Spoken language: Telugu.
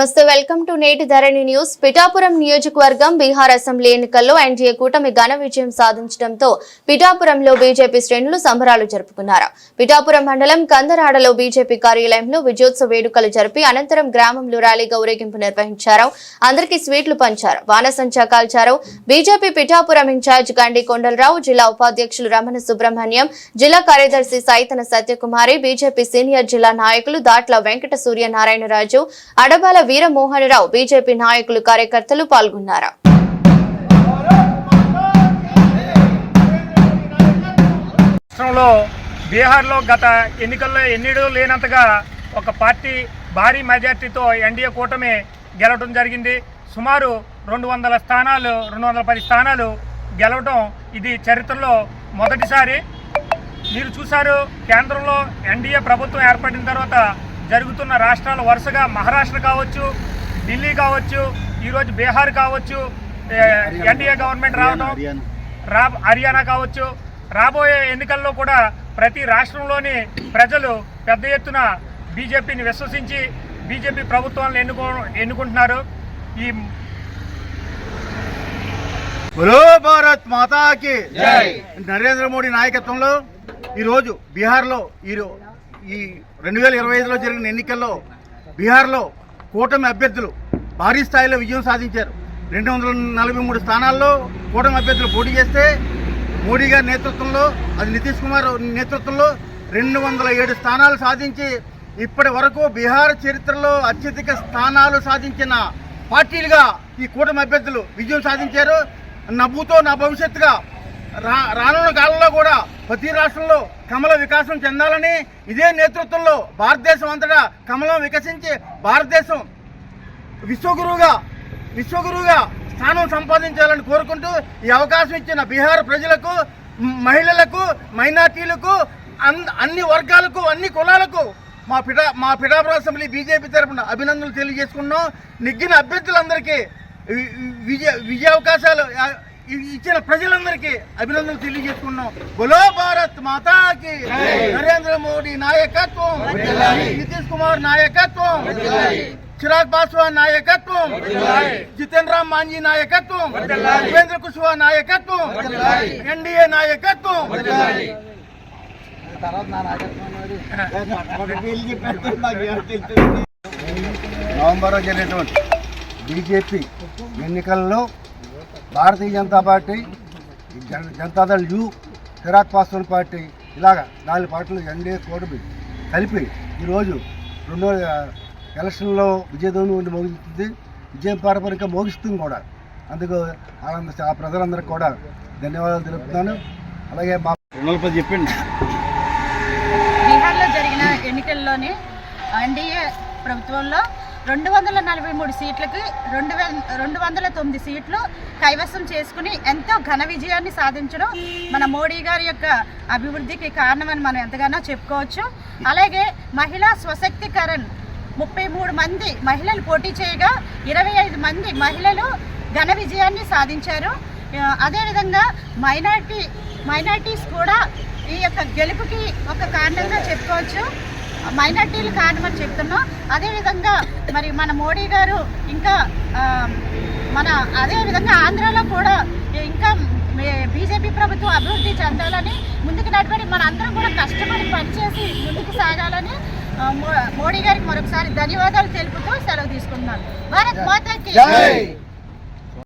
నమస్తే వెల్కమ్ టు నేటి ధరణి న్యూస్. పిఠాపురం నియోజకవర్గం బీహార్ అసెంబ్లీ ఎన్నికల్లో ఎన్డీఏ కూటమి ఘన విజయం సాధించడంతో పిఠాపురంలో బీజేపీ శ్రేణులు సంబరాలు జరుపుకున్నారు. పిఠాపురం మండలం కందరాడలో బీజేపీ కార్యాలయంలో విజయోత్సవ వేడుకలు జరిపి అనంతరం గ్రామంలో ర్యాలీగా ఊరేగింపు నిర్వహించారు. అందరికీ స్వీట్లు పంచారు. వానసంచా కాల్చారు. బీజేపీ పిఠాపురం ఇన్ఛార్జ్ గండి కొండలరావు జిల్లా ఉపాధ్యక్షులు రమణ సుబ్రహ్మణ్యం జిల్లా కార్యదర్శి సైతన సత్యకుమారి బీజేపీ సీనియర్ జిల్లా నాయకులు దాట్ల వెంకట సూర్యనారాయణరాజు అడబాల వీరమోహనరావు బీజేపీ నాయకులు కార్యకర్తలు పాల్గొన్నారు? రాష్ట్రంలో బీహార్లో గత ఎన్నికల్లో ఎన్నిడూ లేనంతగా ఒక పార్టీ భారీ మెజార్టీతో ఎన్డీఏ కూటమి గెలవడం జరిగింది. సుమారు రెండు వందల స్థానాలు రెండు వందల పది స్థానాలు గెలవడం ఇది చరిత్రలో మొదటిసారి. మీరు చూశారు కేంద్రంలో ఎన్డీఏ ప్రభుత్వం ఏర్పడిన తర్వాత జరుగుతున్న రాష్ట్రాలు వరుసగా మహారాష్ట్ర కావచ్చు ఢిల్లీ కావచ్చు ఈరోజు బీహార్ కావచ్చు ఎన్డీఏ గవర్నమెంట్ రావడం రా హర్యానా కావచ్చు రాబోయే ఎన్నికల్లో కూడా ప్రతి రాష్ట్రంలోని ప్రజలు పెద్ద ఎత్తున బీజేపీని విశ్వసించి బీజేపీ ప్రభుత్వాలను ఎన్నుకో ఎన్నుకుంటున్నారు. ఈ భారత్ మాతాకి. నరేంద్ర మోడీ నాయకత్వంలో ఈరోజు బీహార్లో ఈ రో- ఈ రెండు వేల ఇరవై ఐదులో జరిగిన ఎన్నికల్లో బీహార్లో కూటమి అభ్యర్థులు భారీ స్థాయిలో విజయం సాధించారు. రెండు వందల నలభై మూడు స్థానాల్లో కూటమి అభ్యర్థులు పోటీ చేస్తే మోడీ గారి నేతృత్వంలో అది నితీష్ కుమార్ నేతృత్వంలో రెండు వందల ఏడు స్థానాలు సాధించి ఇప్పటి వరకు బీహార్ చరిత్రలో అత్యధిక స్థానాలు సాధించిన పార్టీలుగా ఈ కూటమి అభ్యర్థులు విజయం సాధించారు. నవ్వుతో నా భవిష్యత్తుగా రానున్న కాలంలో కూడా ప్రతి రాష్ట్రంలో కమల వికాసం చెందాలని ఇదే నేతృత్వంలో భారతదేశం అంతటా కమలం వికసించి భారతదేశం విశ్వగురువుగా విశ్వగురువుగా స్థానం సంపాదించాలని కోరుకుంటూ ఈ అవకాశం ఇచ్చిన బీహార్ ప్రజలకు మహిళలకు మైనార్టీలకు అన్- అన్ని వర్గాలకు అన్ని కులాలకు మా పిఠా మా పిఠాపుర అసెంబ్లీ బీజేపీ తరపున అభినందనలు తెలియజేసుకున్నాం నెగ్గిన అభ్యర్థులందరికీ విజయ విజయావకాశాలు ఇచ్చిన ప్రజలందరికీ అభినందనలు తెలియజేసుకున్నాం బలో భారత్ మాతాకి నరేంద్ర మోడీ నాయకత్వం. నితీష్ కుమార్ నాయకత్వం. చిరాగ్ పాస్వాన్ నాయకత్వం. జితేంద్ర రామ్ మాంజీ నాయకత్వం. ఉపేంద్ర కుష్వా నాయకత్వం. ఎన్డీఏ నాయకత్వం. నవంబర్లో జరిగినటువంటి బీజేపీ ఎన్నికల్లో భారతీయ జనతా పార్టీ జన- జనతాదళ్ యూ చిరాగ్ పాస్వాన్ పార్టీ ఇలాగ నాలుగు పార్టీలు ఎన్డీఏ కూటమి కలిపి ఈరోజు రెండో ఎలక్షన్లో విజయదోని ఉండి మోగిస్తుంది విజయం పారపరిక మోగిస్తుంది కూడా. అందుకు ఆనంద ఆ ప్రజలందరికీ కూడా ధన్యవాదాలు తెలుపుతున్నాను. అలాగే మా రెండు చెప్పిండి. బీహార్లో జరిగిన ఎన్నికల్లోనే ఎన్డీఏ ప్రభుత్వంలో రెండు వందల నలభై మూడు సీట్లకి రెండు వేల రెండు వందల తొమ్మిది సీట్లు కైవసం చేసుకుని ఎంతో ఘన విజయాన్ని సాధించడం మన మోడీ గారి యొక్క అభివృద్ధికి కారణమని మనం ఎంతగానో చెప్పుకోవచ్చు. అలాగే మహిళా స్వశక్తికరణ్ ముప్పై మూడు మంది మహిళలు పోటీ చేయగా ఇరవై ఐదు మంది మహిళలు ఘన విజయాన్ని సాధించారు. అదేవిధంగా మైనార్టీ మైనార్టీస్ కూడా ఈ యొక్క గెలుపుకి ఒక కారణంగా చెప్పుకోవచ్చు. మైనార్టీలు కారణమని చెప్తున్నాం. అదేవిధంగా మరి మన మోడీ గారు ఇంకా మన అదేవిధంగా ఆంధ్రాలో కూడా ఇంకా బీజేపీ ప్రభుత్వం అభివృద్ధి చెందాలని ముందుకు నడిపడి మన అందరం కూడా కష్టపడి పనిచేసి ముందుకు సాగాలని మో- మోడీ గారికి మరొకసారి ధన్యవాదాలు తెలుపుతూ సెలవు తీసుకుంటున్నాను. భారత్ మాతాకి